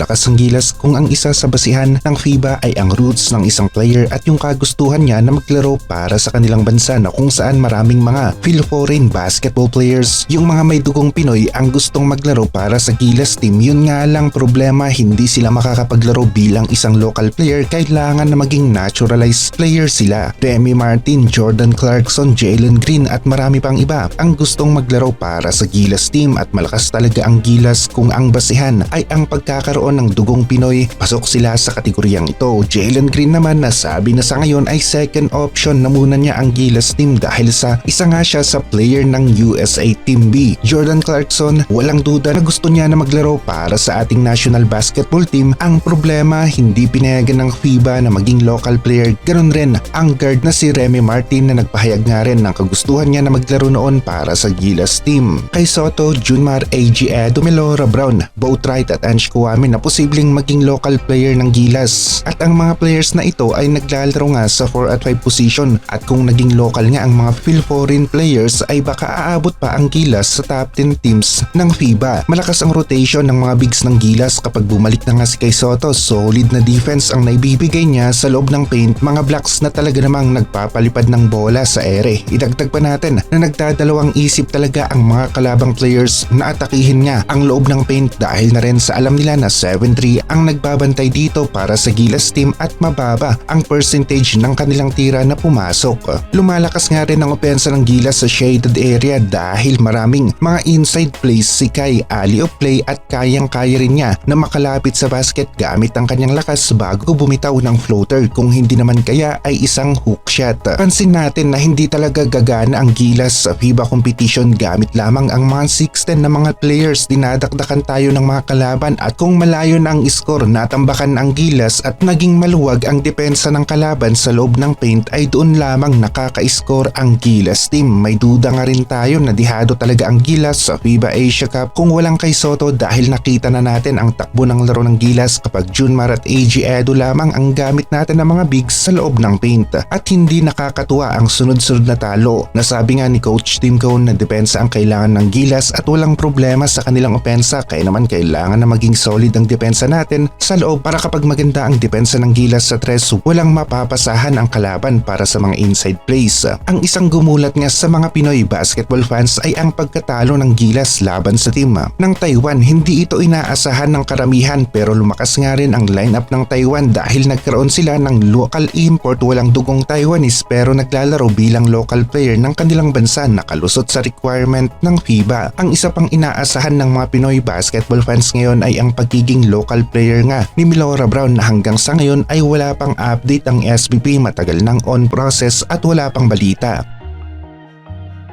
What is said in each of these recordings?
malakas ang gilas kung ang isa sa basihan ng FIBA ay ang roots ng isang player at yung kagustuhan niya na maglaro para sa kanilang bansa na kung saan maraming mga Phil-foreign basketball players. Yung mga may dugong Pinoy ang gustong maglaro para sa gilas team. Yun nga lang problema hindi sila makakapaglaro bilang isang local player kailangan na maging naturalized player sila. Demi Martin, Jordan Clarkson, Jalen Green at marami pang iba ang gustong maglaro para sa Gilas team at malakas talaga ang Gilas kung ang basihan ay ang pagkakaroon ng dugong Pinoy. Pasok sila sa kategoryang ito. Jalen Green naman nasabi na sa ngayon ay second option na muna niya ang Gilas team dahil sa isa nga siya sa player ng USA Team B. Jordan Clarkson, walang duda na gusto niya na maglaro para sa ating national basketball team. Ang problema, hindi pinayagan ng FIBA na maging local player. Ganon rin ang guard na si Remy Martin na nagpahayag nga rin ng kagustuhan niya na maglaro noon para sa Gilas team. Kay Soto, Junmar, AG Edo, Melora Brown, Boatwright at Ange Kuwami na posibleng maging local player ng Gilas. At ang mga players na ito ay naglalaro nga sa 4 at 5 position at kung naging local nga ang mga Phil foreign players ay baka aabot pa ang Gilas sa top 10 teams ng FIBA. Malakas ang rotation ng mga bigs ng Gilas kapag bumalik na nga si Kay Soto. Solid na defense ang naibibigay niya sa loob ng paint. Mga blocks na talaga namang nagpapalipad ng bola sa ere. Idagdag pa natin na nagdadalawang isip talaga ang mga kalabang players na atakihin niya ang loob ng paint dahil na rin sa alam nila na 7-3 ang nagbabantay dito para sa Gilas team at mababa ang percentage ng kanilang tira na pumasok. Lumalakas nga rin ang opensa ng Gilas sa shaded area dahil maraming mga inside plays si Kai alley of play at kayang-kaya rin niya na makalapit sa basket gamit ang kanyang lakas bago bumitaw ng floater kung hindi naman kaya ay isang hook shot. Pansin natin na hindi talaga gagana ang Gilas sa FIBA competition gamit lamang ang mga 6'10 na mga players dinadakdakan tayo ng mga kalaban at kung malayo na ang score natambakan ang Gilas at naging maluwag ang depensa ng kalaban sa loob ng paint ay doon lamang nakaka-score ang Gilas team. May duda nga rin tayo na dihado talaga ang Gilas sa FIBA Asia Cup kung walang kay Soto dahil nakita na natin ang takbo ng laro ng Gilas kapag Junmar at AG Edo lamang ang gamit natin ng mga bigs sa loob ng paint at hindi nakakatuwa ang sunod-sunod na talo. Nasabi nga ni Coach Tim Cone na depensa ang kailangan ng Gilas at walang problema sa kanilang opensa kaya naman kailangan na maging solid depensa natin sa loob para kapag maganda ang depensa ng Gilas sa tres walang mapapasahan ang kalaban para sa mga inside plays. Ang isang gumulat nga sa mga Pinoy basketball fans ay ang pagkatalo ng Gilas laban sa team ng Taiwan. Hindi ito inaasahan ng karamihan pero lumakas nga rin ang lineup ng Taiwan dahil nagkaroon sila ng local import walang dugong Taiwanese pero naglalaro bilang local player ng kanilang bansa na kalusot sa requirement ng FIBA. Ang isa pang inaasahan ng mga Pinoy basketball fans ngayon ay ang pagiging local player nga ni Milora Brown na hanggang sa ngayon ay wala pang update ang SBP matagal ng on process at wala pang balita.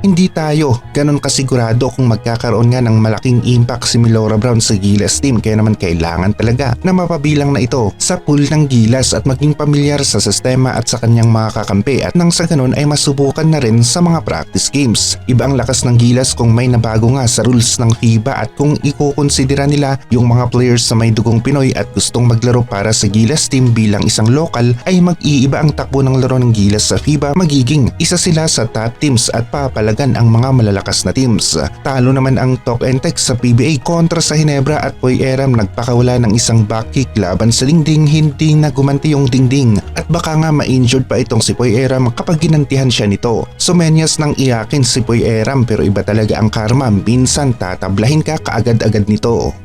Hindi tayo ganun kasigurado kung magkakaroon nga ng malaking impact si Milora Brown sa Gilas team. Kaya naman kailangan talaga na mapabilang na ito sa pool ng Gilas at maging pamilyar sa sistema at sa kanyang mga kakampi. At nang sa ganun ay masubukan na rin sa mga practice games. Iba ang lakas ng Gilas kung may nabago nga sa rules ng FIBA at kung ikukonsidera nila yung mga players sa may dugong Pinoy at gustong maglaro para sa Gilas team bilang isang local ay mag-iiba ang takbo ng laro ng Gilas sa FIBA. Magiging isa sila sa top teams at papalagan ang mga malalakas na teams. Talo naman ang Talk and Text sa PBA kontra sa Hinebra at Poy nagpakawala ng isang back kick laban sa dingding hindi na gumanti yung dingding at baka nga ma-injured pa itong si Poy kapag ginantihan siya nito. Sumenyas ng iyakin si Poy pero iba talaga ang karma minsan tatablahin ka kaagad-agad nito.